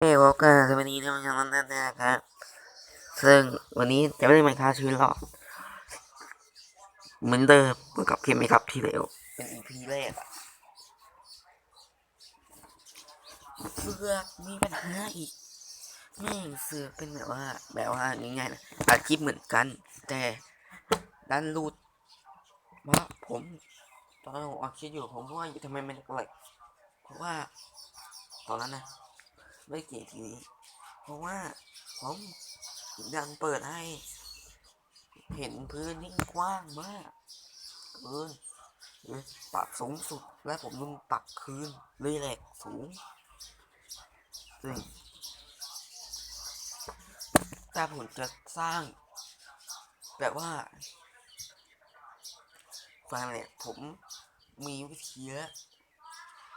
เฮ้ยวอลกันสวัสดีท่านผู้ชมทุกท่านนะครับ ซึ่งวันนี้จะไม่ได้มาค่าชีวิตหรอกเหมือนเดิมเหมือนกับคลิปไหมครับที่แล้วเป็น EP แรกอะเสือกมีปัญหาอีกแม่งเสือกเป็นแบบว่า แบบว่าง่ายๆนะอาคลิปเหมือนกัน แต่ดันหลุดว่าผมตอนนั้นผมอัดคลิปอยู่ผมว่าทำไมมันแปลกเพราะว่าตอนนั้นนะ ไม่เกี่ทีนี้เพราะว่าผมดันเปิดให้ เห็นพื้นที่กว้างมากเกินปรับสูงสุดและผมต้องปรับคืนเลยแหลกสูงซึ่งถ้าผมจะสร้าง แบบว่าฟังเนี่ยผมมีวิธีแล้ว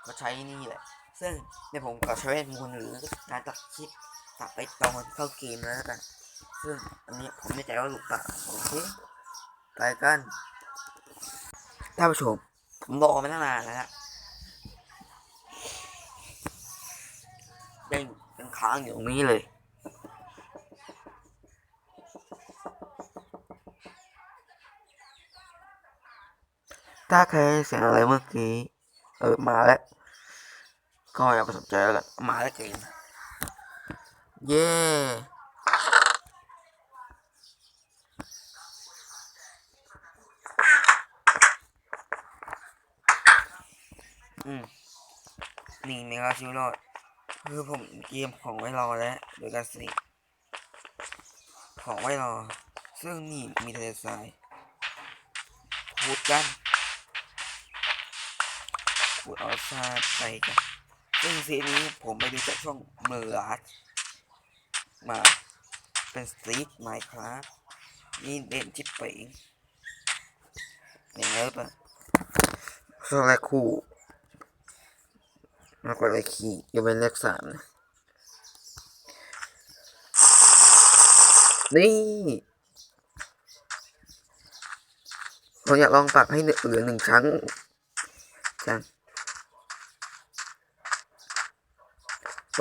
ก็ใช้นี่แหละ ซึ่งในผมขอใช้เวทมนต์หรือการตัดคลิปตัดไปตอนเข้าเกมแล้วกัน ซึ่งอันนี้ผมไม่ใจว่าหลุดปะโอเคไปกันท่านผู้ชมผมรอมาตั้งนานแล้วนะยังยังค้างอยู่ตรงนี้เลยถ้าใครเสียงอะไรเมื่อกี้ เออ มาแล้ว ก็อย่าไปสนใจแล้วกันมาแล้วเกมเย้อืมนี่มีครับชิวรอดคือผมเกมของไว้รอแล้วโดยการสิของไว้รอ ซึ่งนี่มีทะเลทรายพูดกันพูดเอาซาไปกัน ซึ่งซีนี้ผมไปดูจากช่องเมอร์ลัสมาเป็นสตรีทไมค์ครับนี่เด่นชิปเป๋งอย่างเงี้ยปะช่วงแรกคู่มากกว่าเลขขี่ยกเป็นเลขสามนะนี่ผมอยากลองปักให้เหลือหนึ่งครั้งจัง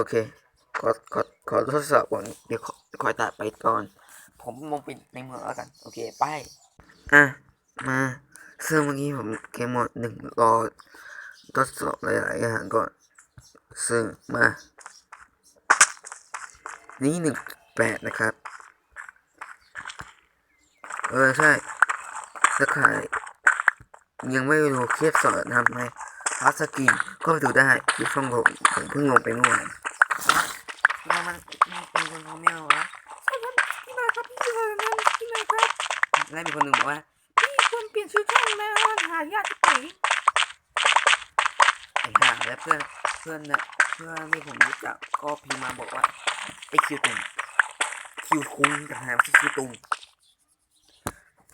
โอเค ขอ ขอ ขอทดสอบก่อน เดี๋ยวขอคอยตัดไปก่อน ผมมองป็นในเมืองแล้วกัน โอเค ไป อะ มาซึ่งเมื่อกี้ผมเกมหมดหนึ่งรอทดสอบหลายๆอย่างก่อน ซึ่งมา นี่หนึ่งแปดนะครับ เออ ใช่ถ้าใครยังไม่รู้เครียดสอนทำให้พัสกินก็ไปดูได้ที่ช่องผมผมเพิ่งลงไปเมื่อวาน คนเขาไม่เอาวะพี่นายครับพี่เลยนะพี่นายครับแล้วมีคนหนึ่งบอกว่าพี่ควรเปลี่ยนชื่อช่องนะมันหายากที่ไหนไอ้ห่าแล้วเพื่อนเพื่อนเนี่ยเพื่อนที่ผมรู้จักก็พิมพ์มาบอกว่าไอ้คิวตุงคิวคุงแต่หาไม่ใช่คิวตุง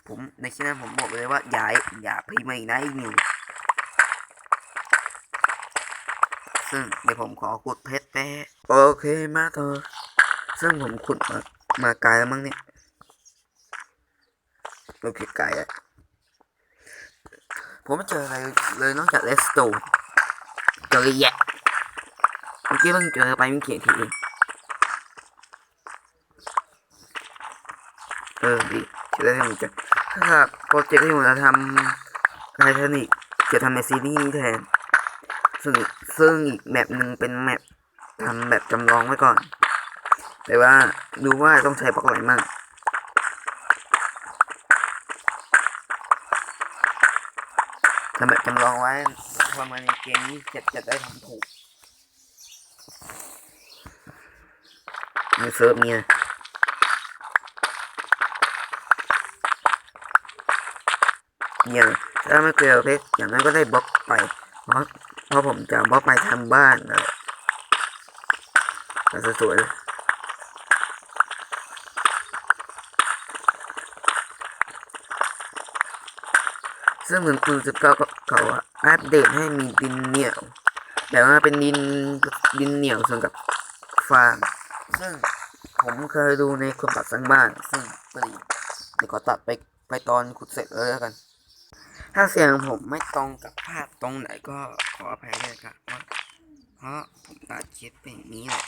ผมในที่นั้นผมบอกเลยว่าอย่าอย่าพิมพ์มาอีกนะไอ้นิวซึ่งเดี๋ยวผมขอขุดเพชรแป๊ะโอเคมาต่อ ซึ่งผมขุดมามาไกลแล้วมั้งเนี่ยโอเคไกลอะผมไม่เจออะไรเลยนอกจากเลสโตนเจอแยะเมื่อกี้เพิ่งเจอไปไม่เขียนทีเองเออดีจะได้ทำจะถ้าโปรเจกต์ที่ผมจะทำไททานิกจะทำในซีรีส์นี้แทนซึ่งซึ่งอีกแมปหนึ่งเป็นแมปทำแบบจำลองไว้ก่อน แต่ว่าดูว่าต้องใช้บล็อกอะไรมั่งทำแบบจำลองไว้พอมาในเกมนี้จะจะได้ทำถูกในเซิร์ฟเนี่ยอย่างถ้าไม่เคยเอาเพชรอย่างนั้นก็ได้บล็อกไปเพราะเพราะผมจะบล็อกไปทำบ้านนะสวยๆ ซึ่งเหมือนคุณสิบเก้าเขาอะอัปเดตให้มีดินเหนียว แต่ว่าเป็นดินดินเหนียวส่วนกับฟางซึ่งผมเคยดูในคนตัดสร้างบ้านซึ่งพอดีเดี๋ยวขอตัดไปไปตอนขุดเสร็จเลยแล้วกัน ถ้าเสียงผมไม่ตรงกับภาพตรงไหนก็ขออภัยด้วยครับเพราะเพราะผมตัดคลิปเป็นอย่างนี้แหละ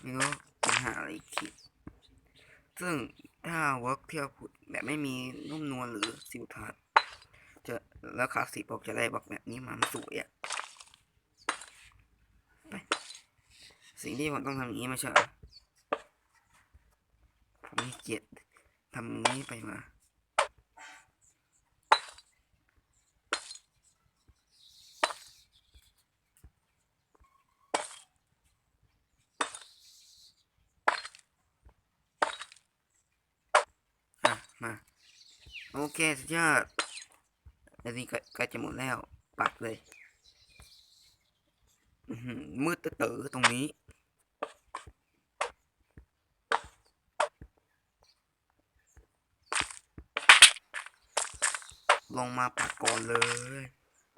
ไม่รู้ปัญหาอะไรคิด ซึ่งถ้าเวิร์กเที่ยวขุดแบบไม่มีนุ่มนวลหรือสิวทัศน์ จะแล้วขาสีบอกจะได้บอกแบบนี้มามันสวยอะไปสิ่งที่ผมต้องทำอย่างนี้ไม่ใช่ผมม่เกียดทำนี้ไปมาอะมา โอเค สุดยอด อันนี้ก็จะหมดแล้วปัดเลยมืดตะเต๋อตรงนี้ ลงมาปัดก่อนเลย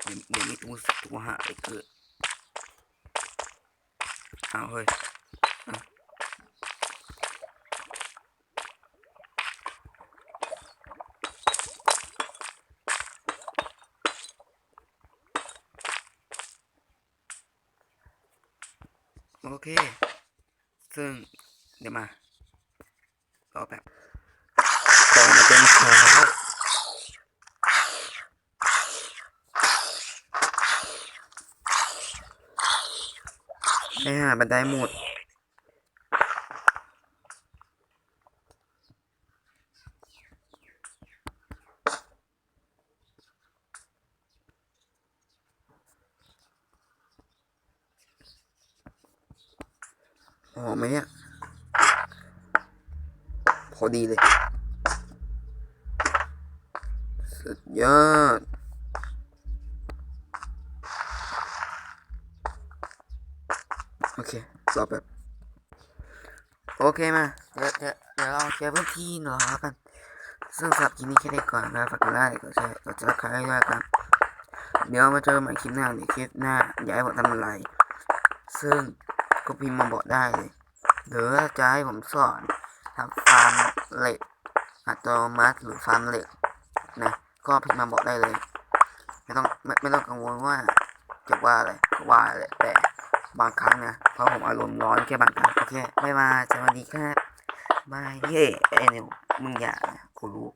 เดี๋ยวเดี๋ยวมีตัวตัวหาอะไรเกิดเอาเฮ้ย โอเค ซึ่งเดี๋ยวมารอแบบต่อมาเป็นเช้าไอ้ห่าบันไดหมด หอมไหมเนี่ย พอดีเลย สุดยอดโอเครอแบบโอเคมาเดี๋ยวเดี๋ยวเดี๋ยวเราเคลียร์พื้นที่หน่อยกัน ซึ่งสำหรับคลิปนี้แค่นี้ก่อนนะฝากกดไลค์กดแชร์กดซับสไครต์ด้วยครับ เดี๋ยวมาเจอใหม่คลิปหน้าหรือคลิปหน้า อยากให้ผมทำอะไร ซึ่ง ก็พิมพ์มาบอกได้เลยหรือจะให้ผมสอนทำฟาร์มเหล็กอัตโนมัติหรือฟาร์มเหล็กนะก็พิมพ์มาบอกได้เลย ไม่ต้องไม่ไม่ต้องกังวลว่าจะว่าอะไรก็ว่าแหละแต่บางครั้งนะเพราะผมอารมณ์ร้อนแค่บางครั้งโอเคบายบาสวัสดีครับบายเย่ไอ้เนี่ยมึงอย่านะกูรู้